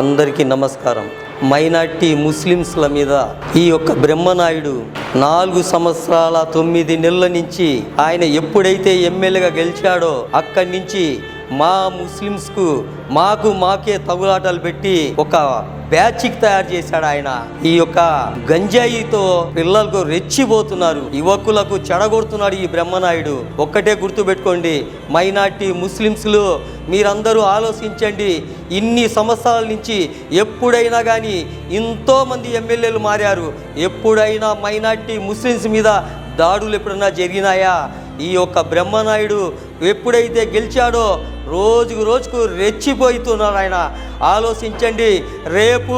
అందరికీ నమస్కారం. మైనార్టీ ముస్లిమ్స్ల మీద ఈ యొక్క బ్రహ్మనాయుడు నాలుగు సంవత్సరాల తొమ్మిది నెలల నుంచి ఆయన ఎప్పుడైతే ఎమ్మెల్యేగా గెలిచాడో అక్కడి నుంచి మా ముస్లిమ్స్కు మాకు మాకే తగులాటలు పెట్టి ఒక బ్యాచ్కి తయారు చేశాడు ఆయన. ఈ యొక్క గంజాయితో పిల్లలకు రెచ్చిపోతున్నారు. యువకులకు చెడగొడుతున్నాడు ఈ బ్రహ్మనాయుడు. ఒక్కటే గుర్తుపెట్టుకోండి మైనార్టీ ముస్లిమ్స్లు మీరందరూ ఆలోచించండి ఇన్ని సంవత్సరాల నుంచి ఎప్పుడైనా కానీ ఎంతోమంది ఎమ్మెల్యేలు మారారు. ఎప్పుడైనా మైనార్టీ ముస్లిమ్స్ మీద దాడులు ఎప్పుడన్నా జరిగినాయా? ఈ యొక్క బ్రహ్మనాయుడు ఎప్పుడైతే గెలిచాడో రోజుకు రోజుకు రెచ్చిపోతున్నారు ఆయన. ఆలోచించండి రేపు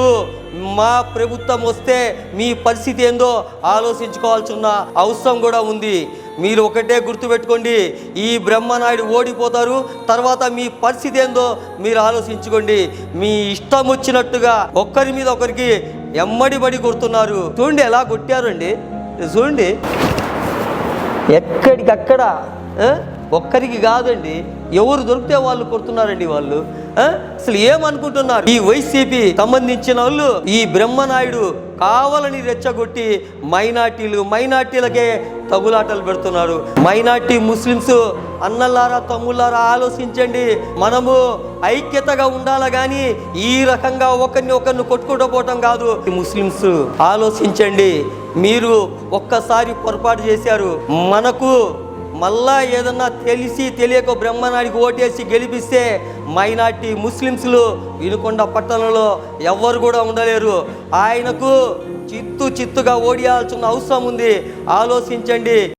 మా ప్రభుత్వం వస్తే మీ పరిస్థితి ఏందో ఆలోచించుకోవాల్సిన అవసరం కూడా ఉంది. మీరు ఒకటే గుర్తుపెట్టుకోండి ఈ బ్రహ్మనాయుడు ఓడిపోతారు తర్వాత మీ పరిస్థితి ఏందో మీరు ఆలోచించుకోండి. మీ ఇష్టం వచ్చినట్టుగా ఒక్కరి మీద ఒకరికి ఎమ్మడి కొడుతున్నారు. చూడండి ఎలా కొట్టారండి. చూడండి. ఎక్కడికక్కడ ఒక్కరికి కాదండి ఎవరు దొరికితే వాళ్ళు కొడుతున్నారండి వాళ్ళు. అసలు ఏమనుకుంటున్నారు? ఈ వైసీపీ సంబంధించిన వాళ్ళు ఈ బ్రహ్మనాయుడు కావాలని రెచ్చగొట్టి మైనార్టీలు మైనార్టీలకే తగులాటలు పెడుతున్నారు. మైనార్టీ ముస్లిమ్స్ అన్నలారా తమ్ముళ్ళారా ఆలోచించండి. మనము ఐక్యతగా ఉండాలి కానీ ఈ రకంగా ఒకరిని ఒకరిని కొట్టుకుంటూ పోవటం కాదు. ఈ ముస్లిమ్స్ ఆలోచించండి. మీరు ఒక్కసారి పొరపాటు చేశారు. మనకు మళ్ళా ఏదన్నా తెలిసి తెలియక బ్రహ్మనాడికి ఓటేసి గెలిపిస్తే మైనార్టీ ముస్లిమ్స్లు వినుకొండ పట్టణంలో ఎవ్వరు కూడా ఉండలేరు. ఆయనకు చిత్తు చిత్తుగా ఓడియాల్సిన అవసరం ఉంది. ఆలోచించండి.